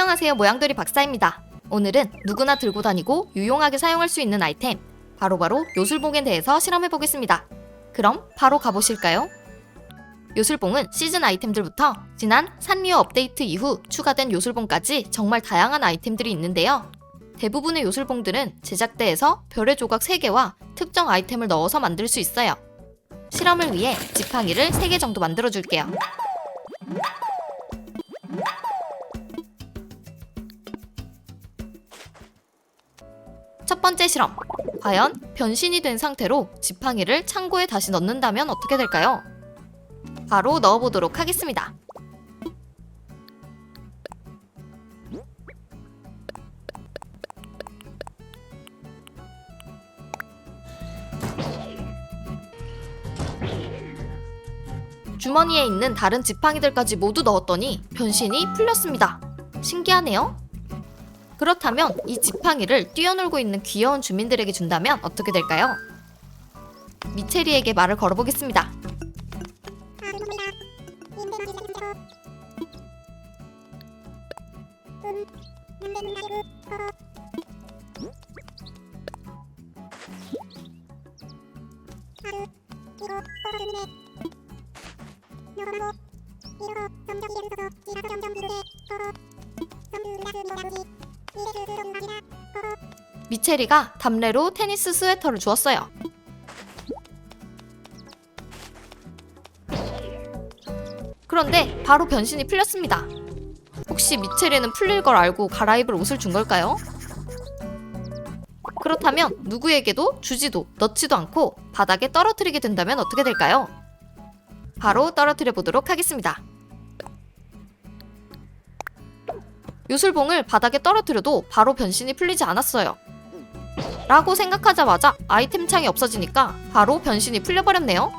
안녕하세요 모양돌이 박사입니다. 오늘은 누구나 들고 다니고 유용하게 사용할 수 있는 아이템 바로 바로 요술봉에 대해서 실험해 보겠습니다. 그럼 바로 가보실까요? 요술봉은 시즌 아이템들부터 지난 산리오 업데이트 이후 추가된 요술봉까지 정말 다양한 아이템들이 있는데요. 대부분의 요술봉들은 제작대에서 별의 조각 3개와 특정 아이템을 넣어서 만들 수 있어요. 실험을 위해 지팡이를 3개 정도 만들어 줄게요. 첫 번째 실험. 과연 변신이 된 상태로 지팡이를 창고에 다시 넣는다면 어떻게 될까요? 바로 넣어보도록 하겠습니다. 주머니에 있는 다른 지팡이들까지 모두 넣었더니 변신이 풀렸습니다. 신기하네요. 그렇다면 이 지팡이를 뛰어놀고 있는 귀여운 주민들에게 준다면 어떻게 될까요? 미체리에게 말을 걸어보겠습니다. 미체리가 담례로 테니스 스웨터를 주었어요. 그런데 바로 변신이 풀렸습니다. 혹시 미체리는 풀릴 걸 알고 갈아입을 옷을 준 걸까요? 그렇다면 누구에게도 주지도 넣지도 않고 바닥에 떨어뜨리게 된다면 어떻게 될까요? 바로 떨어뜨려 보도록 하겠습니다. 요술봉을 바닥에 떨어뜨려도 바로 변신이 풀리지 않았어요. 라고 생각하자마자 아이템 창이 없어지니까 바로 변신이 풀려버렸네요.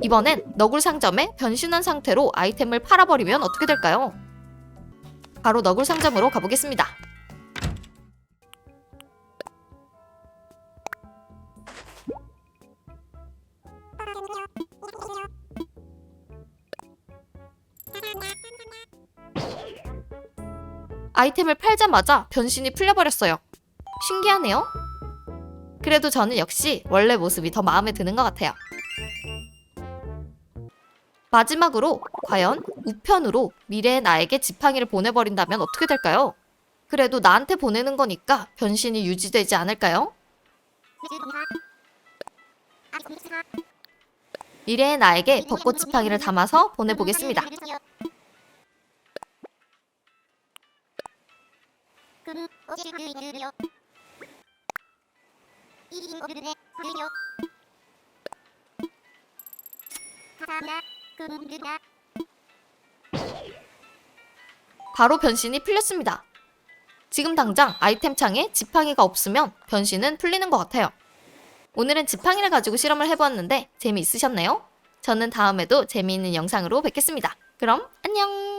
이번엔 너굴 상점에 변신한 상태로 아이템을 팔아버리면 어떻게 될까요? 바로 너굴 상점으로 가보겠습니다. 아이템을 팔자마자 변신이 풀려버렸어요. 신기하네요. 그래도 저는 역시 원래 모습이 더 마음에 드는 것 같아요. 마지막으로 과연 우편으로 미래의 나에게 지팡이를 보내버린다면 어떻게 될까요? 그래도 나한테 보내는 거니까 변신이 유지되지 않을까요? 미래의 나에게 벚꽃 지팡이를 담아서 보내보겠 바로 변신이 풀렸습니다. 지금 당장 아이템 창에 지팡이가 없으면 변신은 풀리는 것 같아요. 오늘은 지팡이를 가지고 실험을 해보았는데 재미있으셨나요? 저는 다음에도 재미있는 영상으로 뵙겠습니다. 그럼 안녕!